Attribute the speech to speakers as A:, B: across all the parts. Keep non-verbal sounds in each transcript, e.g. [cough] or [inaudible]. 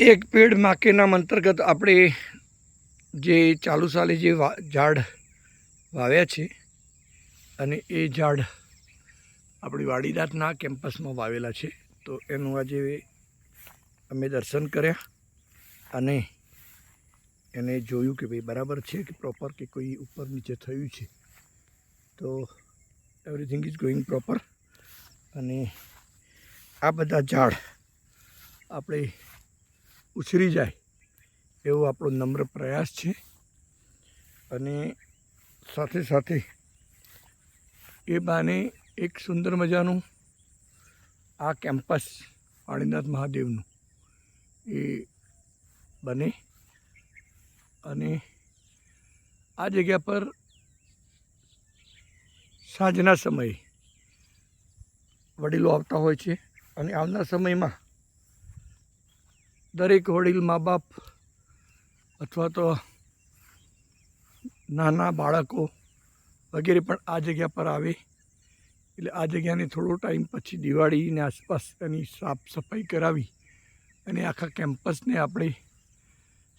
A: એક પેડ માકેનામ નામ અંતર્ગત આપણે જે ચાલુ સાલે જે ઝાડ વાવ્યા છે અને એ ઝાડ આપણી વાડીદાતના કેમ્પસમાં વાવેલા છે, તો એનું આજે અમે દર્શન કર્યા અને એને જોયું કે ભાઈ બરાબર છે કે પ્રોપર કે કોઈ ઉપર નીચે થયું છે. તો એવરીથિંગ ઇઝ ગોઈંગ પ્રોપર અને આ બધા ઝાડ આપણે ઉછરી જાય એવો આપણો નમ્ર પ્રયાસ છે. અને સાથે સાથે એ બાને એક સુંદર મજાનું આ કેમ્પસ પાણીનાથ મહાદેવનું એ બને. અને આ જગ્યા પર સાંજના સમયે વડીલો આવતા હોય છે. અને આવનાર સમયમાં દરેક વડીલ મા બાપ અથવા તો નાના બાળકો વગેરે પણ આ જગ્યા પર આવે. એટલે આ જગ્યાને થોડો ટાઈમ પછી દિવાળીની આસપાસ એની સાફ સફાઈ કરાવી અને આખા કેમ્પસને આપણે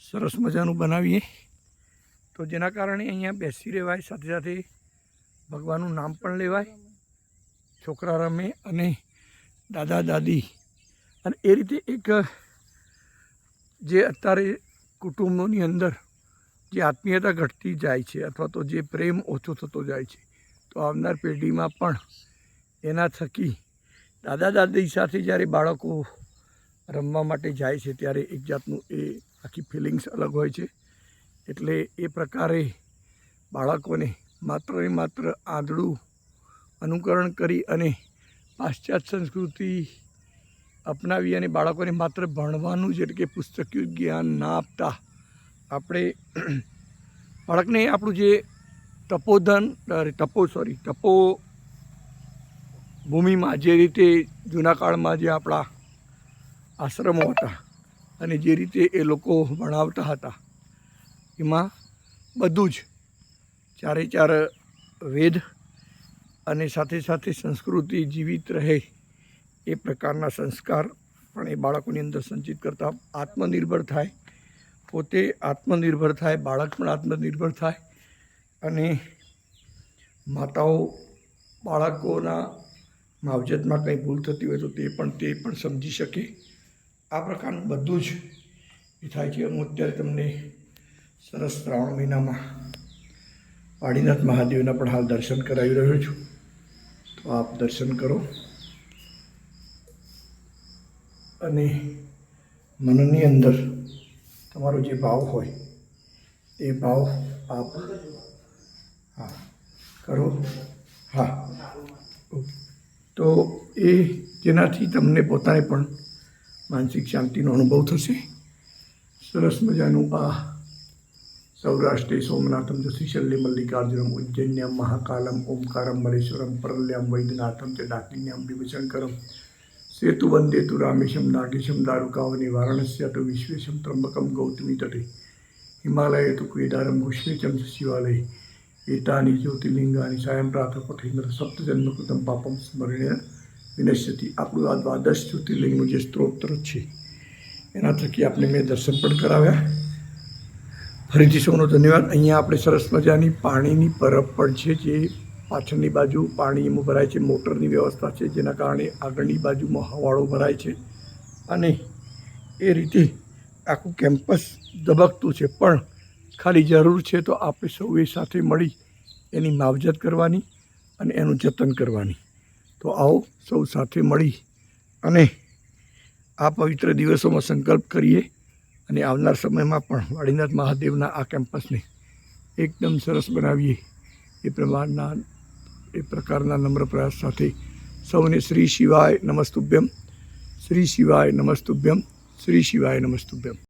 A: સરસ મજાનું બનાવીએ. તો જેના કારણે અહીંયા બેસી રહેવાય, સાથે સાથે ભગવાનનું નામ પણ લેવાય, છોકરા રમે અને દાદા, દાદી અને એ રીતે એક જે અત્યારે કુટુંબોની અંદર જે આત્મીયતા ઘટતી જાય છે અથવા તો જે પ્રેમ ઓછો થતો જાય છે, તો આવનાર પેઢીમાં પણ એના થકી દાદા દાદી સાથે જ્યારે બાળકો રમવા માટે જાય છે, ત્યારે એક જાતનું એ આખી ફિલિંગ્સ અલગ હોય છે. એટલે એ પ્રકારે બાળકોને માત્ર ને માત્ર આંધળું અનુકરણ કરી અને પાશ્ચાત્ય સંસ્કૃતિ અપનાવી અને બાળકોને માત્ર ભણવાનું જ એટલે કે પુસ્તકીય જ્ઞાન ના આપતા. આપણે [clears throat] બાળકને આપણું જે તપોધન તપો સોરી તપો ભૂમિમાં જે રીતે જૂના કાળમાં જે આપણા આશ્રમો હતા અને જે રીતે એ લોકો ભણાવતા હતા, એમાં બધું જ ચારે ચાર વેદ અને સાથે સાથે સંસ્કૃતિ જીવિત રહે. એ પ્રકારના સંસ્કાર પણ એ બાળકોની અંદર સંચિત કરતા આત્મનિર્ભર થાય. પોતે આત્મનિર્ભર થાય, બાળક પણ આત્મનિર્ભર થાય અને માતાઓ બાળકોના માવજતમાં કંઈ ભૂલ થતી હોય તો તે પણ તે પણ સમજી શકે. આ પ્રકારનું બધું જ એ થાય છે. હું અત્યારે તમને સરસ શ્રાવણ મહિનામાં વાડીનાથ મહાદેવના પણ હાલ દર્શન કરાવી રહ્યો છું. તો આપ દર્શન કરો. અને મનની અંદર તમારો જે ભાવ હોય, એ ભાવ આપ હા, કરો હા. તો એ જેનાથી તમને પોતાને પણ માનસિક શાંતિનો અનુભવ થશે સરસ મજાનું આ સૌરાષ્ટ્રે સોમનાથમ જશિશલ્ય મલ્લિકાર્જુનમ ઉજ્જૈન્યમ મહાકાલમ ઓમકારમ મલેશ્વરમ પરલ્યામ વૈદ્યનાથમ ચ દાકિન્યમ વિભૂષણકરમ સેતુ વંદે તુ રામેશમ નાગેશમ દારૂકાવની વારાણસ્યા તો વિશ્વેશમ ત્રંબકમ ગૌતમી તટે હિમાલય તુ કેદારમ ઘુષ્મેચમ શિવાલય એતાની જ્યોતિર્લિંગાની સાયમ પ્રાતઃ પઠેન્દ્ર સપ્તજન્મકૃતમ પાપમ સ્મરણ્ય વિનશ્યતિ આપણું આ દ્વાદશ જ્યોતિર્લિંગનું જે સ્ત્રોત્ર છે એના થકી આપણે મેં દર્શન પણ કરાવ્યા ફરીથી સૌનો ધન્યવાદ અહીંયા આપણે સરસ મજાની પાણીની પરબ પણ છે જે પાછળની બાજુ પાણી એમાં ભરાય છે, મોટરની વ્યવસ્થા છે, જેના કારણે આગળની બાજુમાં હવાળો ભરાય છે. અને એ રીતે આખું કેમ્પસ ધબકતું છે, પણ ખાલી જરૂર છે તો આપણે સૌએ સાથે મળી એની માવજત કરવાની અને એનું જતન કરવાની. તો આવો સૌ સાથે મળી અને આ પવિત્ર દિવસોમાં સંકલ્પ કરીએ અને આવનાર સમયમાં પણ વાડીનાથ મહાદેવના આ કેમ્પસને એકદમ સરસ બનાવીએ. એ પ્રમાણના એ પ્રકારના નમ્ર પ્રયાસ સાથે સૌને શ્રી શિવાય નમસ્તુભ્યમ. શ્રી શિવાય નમસ્તુભ્યમ. શ્રી શિવાય નમસ્તુભ્યમ.